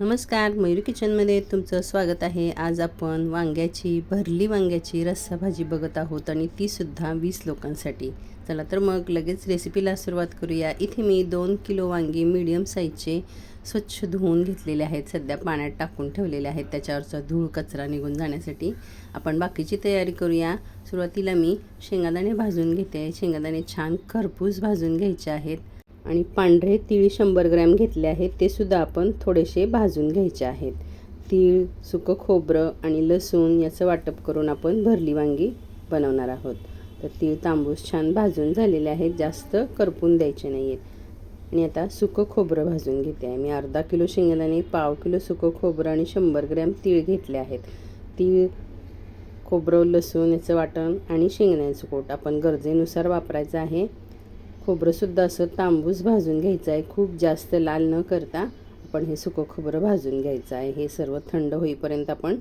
नमस्कार मयूरी किचनमध्ये तुमचं स्वागत आहे. आज आपण वांग्याची भरली वांग्याची रस्सा भाजी बघत आहोत आणि तीसुद्धा वीस लोकांसाठी. चला तर मग लगेच रेसिपीला सुरुवात करूया. इथे मी दोन किलो वांगी मीडियम साईजचे स्वच्छ धुवून घेतलेले आहेत. सध्या पाण्यात टाकून ठेवलेले आहेत. त्याच्यावरचा धूळ कचरा निघून जाण्यासाठी आपण बाकीची तयारी करूया. सुरुवातीला मी शेंगादाणे भाजून घेते. शेंगादाणे छान खरपूस भाजून घ्यायचे आहेत. आणि पांढरे तीळ शंभर ग्रॅम घेतले आहेत ते सुद्धा आपण थोडेसे भाजून घ्यायचे आहेत. तीळ सुकं खोबरं आणि लसूण याचं वाटप करून आपण भरली वांगी बनवणार आहोत. तर तीळ तांबूस छान भाजून झालेले आहेत जास्त करपून द्यायचे नाही आहेत आणि आता सुकं खोबरं भाजून घेते आहे. मी अर्धा किलो शेंगदाणे पाव किलो सुकं खोबरं आणि शंभर ग्रॅम तीळ घेतले आहेत. तीळ खोबरं लसूण याचं वाटण आणि शेंगदाण्याचं कोट आपण गरजेनुसार वापरायचं आहे. खोबरंसुद्धा असं तांबूस भाजून घ्यायचं आहे. खूप जास्त लाल न करता आपण हे सुकं खोबरं भाजून घ्यायचं आहे. हे सर्व थंड होईपर्यंत आपण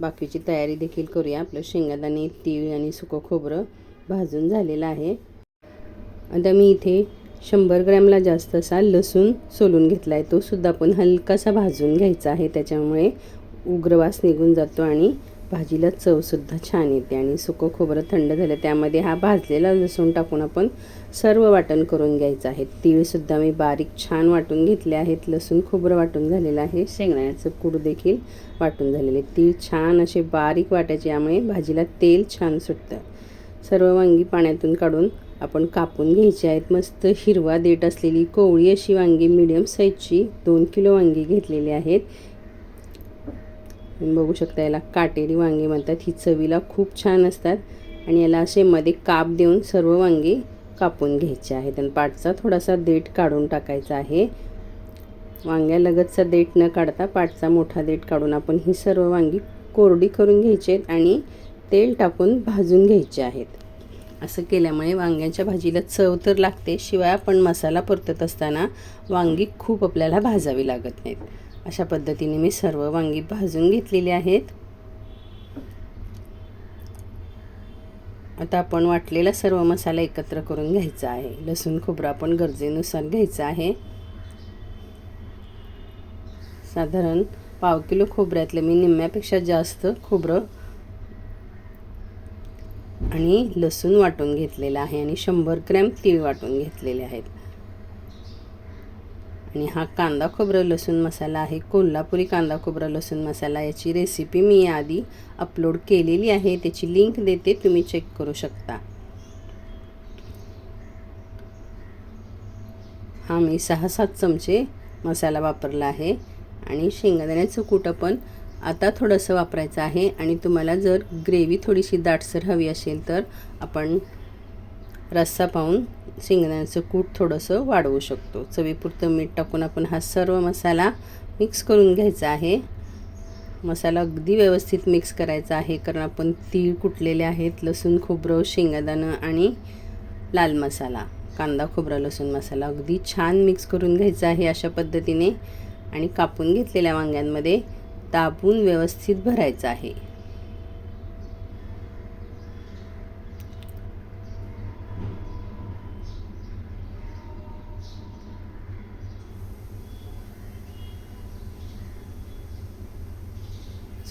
बाकीची तयारी देखील करूया. आपलं शेंगादाणे तीळ आणि सुकं खोबरं भाजून झालेलं आहे. आता मी इथे शंभर ग्रॅमला जास्त असा लसूण सोलून घेतला आहे तोसुद्धा आपण हलकासा भाजून घ्यायचा आहे. त्याच्यामुळे उग्रवास निघून जातो आणि भाजीला चवसुद्धा छान येते आणि सुकं खोबरं थंड झालं त्यामध्ये हा भाजलेला लसूण टाकून आपण सर्व वाटण करून घ्यायचं आहे. तीळसुद्धा मी बारीक छान वाटून घेतले आहेत. लसूण खोबरं वाटून झालेलं आहे. शेंगदाण्याचं कूड देखील वाटून झालेले तीळ छान असे बारीक वाटायचे यामुळे भाजीला तेल छान सुटतं. सर्व वांगी पाण्यातून काढून आपण कापून घ्यायची आहेत. मस्त हिरवा देठ असलेली कोवळी अशी वांगी मिडियम साईजची दोन किलो वांगी घेतलेली आहेत. बघू शकता याला काटेरी वांगी म्हणतात. ही चवीला खूप छान असतात. आणि याला असे मध्ये काप देऊन सर्व वांगी कापून घ्यायचे आहेत. आणि पाठचा थोडासा देठ काढून टाकायचा आहे. वांग्यालगतचा देठ न काढता पाठचा मोठा देठ काढून आपण ही सर्व वांगी कोरडी करून घ्यायची आहेत आणि तेल टाकून भाजून घ्यायचे आहेत. असं केल्यामुळे वांग्याच्या भाजीला चव तर लागते. शिवाय आपण मसाला परतत असताना वांगी खूप आपल्याला भाजावी लागत नाहीत. अशा पद्धतीने मी सर्व वांगी भाजून घेतलेली आहेत. आता आपण वाटलेला सर्व मसाला एकत्र करून घ्यायचा आहे. लसूण खोबरं आपण गरजेनुसार घ्यायचा आहे. साधारण पाव किलो खोबऱ्यातलं मी निम्म्यापेक्षा जास्त खोबरं आणि लसूण वाटून घेतलेलं आहे आणि शंभर ग्रॅम तीळ वाटून घेतलेले आहेत. आणि हा कांदा खोबरं लसूण मसाला आहे. कोल्हापुरी कांदा खोबरं लसूण मसाला याची रेसिपी मी आधी अपलोड केलेली आहे. त्याची लिंक देते तुम्ही चेक करू शकता. हा मी सहा सात चमचे मसाला वापरला आहे. आणि शेंगदाण्याचं कुटं पण आता थोडंसं वापरायचं आहे. आणि तुम्हाला जर ग्रेव्ही थोडीशी दाटसर हवी असेल तर आपण रस्सा पाहून शेंगदाण्याचं कूट थोडंसं वाढवू शकतो. चवीपुरतं मीठ टाकून आपण हा सर्व मसाला मिक्स करून घ्यायचा आहे. मसाला अगदी व्यवस्थित मिक्स करायचा आहे कारण आपण तीळ कुटलेले आहेत लसूण खोबरं शेंगादाणं आणि लाल मसाला. कांदा खोबरा लसूण मसाला अगदी छान मिक्स करून घ्यायचा आहे अशा पद्धतीने आणि कापून घेतलेल्या वांग्यांमध्ये तापून व्यवस्थित भरायचं आहे.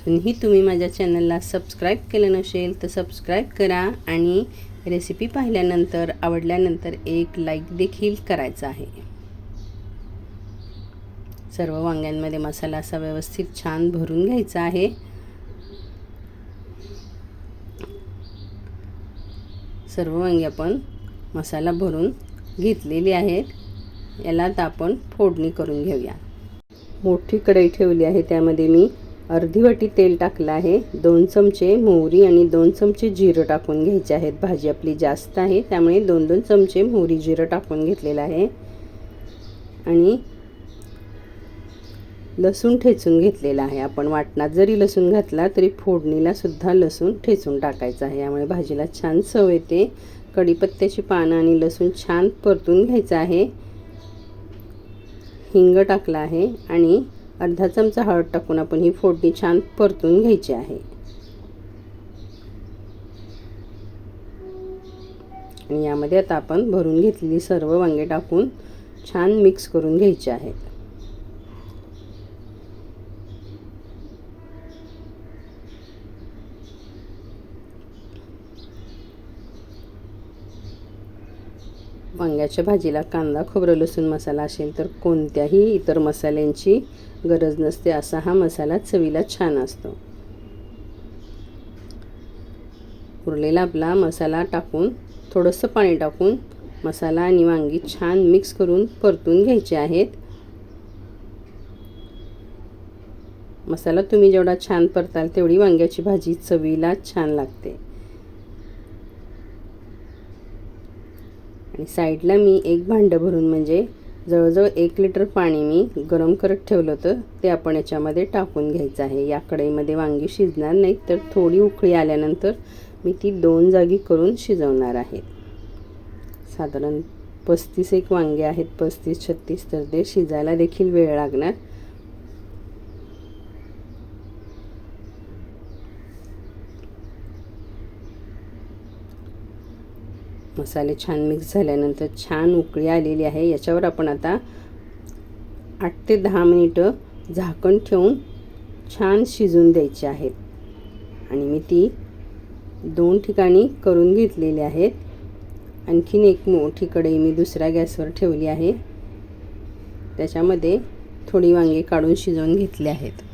अजूनही तुम्ही माझ्या चॅनलला सबस्क्राईब केलं नसेल तर सबस्क्राईब करा आणि रेसिपी पाहिल्यानंतर आवडल्यानंतर एक लाईक देखील करायचा आहे. सर्व वांग्यांमध्ये मसाला असा व्यवस्थित छान भरून घ्यायचा आहे. सर्व वांगी आपण मसाला भरून घेतलेली आहेत. याला आता आपण फोडणी करून घेऊया. मोठी कढई ठेवली आहे त्यामध्ये मी अर्धी वाटी तेल टाकलं आहे. दोन चमचे मोहरी आणि दोन चमचे जिरं टाकून घ्यायचे आहेत. भाजी आपली जास्त आहे त्यामुळे दोन दोन चमचे मोहरी जिरं टाकून घेतलेलं आहे. आणि लसूण ठेचून घेतलेला आहे. आपण वाटणात जरी लसूण घातला तरी फोडणीलासुद्धा लसूण ठेचून टाकायचं आहे. यामुळे भाजीला छान चव येते. कढीपत्त्याची पानं आणि लसूण छान परतून घ्यायचं आहे. हिंग टाकलं आहे आणि अर्धा चमचा हळद टाकून आपण ही फोडणी छान परतून घ्यायची आहे. आणि यामध्ये आता आपण भरून घेतलेली सर्व वांगे टाकून छान मिक्स करून घ्यायचे आहे. वांग्याच्या भाजीला कांदा खोबरं लसूण मसाला असेल तर कोणत्याही इतर मसाल्यांची गरज नसते असा हा मसाला चवीला छान असतो. उरलेला आपला मसाला टाकून थोडंसं पाणी टाकून मसाला आणि वांगी छान मिक्स करून परतून घ्यायचे आहेत. मसाला तुम्ही जेवढा छान परताल तेवढी वांग्याची भाजी चवीला छान लागते. आणि साईडला मी एक भांडं भरून म्हणजे जवळजवळ एक लिटर पाणी मी गरम करत ठेवलं होतं ते आपण याच्यामध्ये टाकून घ्यायचं आहे. या कढईमध्ये वांगी शिजणार नाहीत तर थोडी उकळी आल्यानंतर मी ती दोन जागी करून शिजवणार आहे. साधारण पस्तीस एक वांगे आहेत पस्तीस छत्तीस तर ते शिजायला देखील वेळ लागणार. मसाले छान मिक्स झाल्यानंतर छान उकळी आलेली आहे. याच्यावर आपण आता आठ ते दहा मिनिटं झाकण ठेवून छान शिजून द्यायचे आहेत. आणि मी ती दोन ठिकाणी करून घेतलेली आहेत. आणखीन एक मोठी कढई मी दुसऱ्या गॅसवर ठेवली आहे. त्याच्यामध्ये थोडी वांगे काढून शिजवून घेतली आहेत.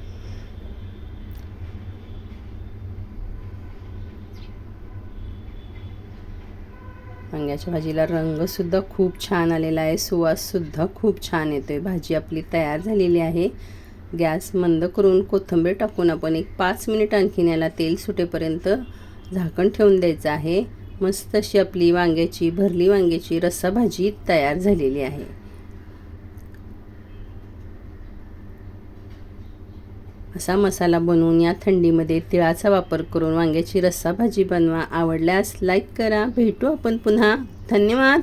वांग्याच्या भाजीला रंगसुद्धा खूप छान आलेला आहे. सुवाससुद्धा खूप छान येतो आहे भाजी आपली तयार झालेली आहे. गॅस मंद करून कोथिंबीर टाकून आपण एक पाच मिनिट आणखीन याला तेल सुटेपर्यंत झाकण ठेवून द्यायचं आहे. मस्त अशी आपली वांग्याची भरली वांग्याची रस्सा भाजी तयार झालेली आहे. असा मसाला बनवून या थंडीमध्ये तिळाचा वापर करून वांग्याची रस्सा भाजी बनवा. आवडल्यास लाईक करा. भेटू आपण पुन्हा. धन्यवाद.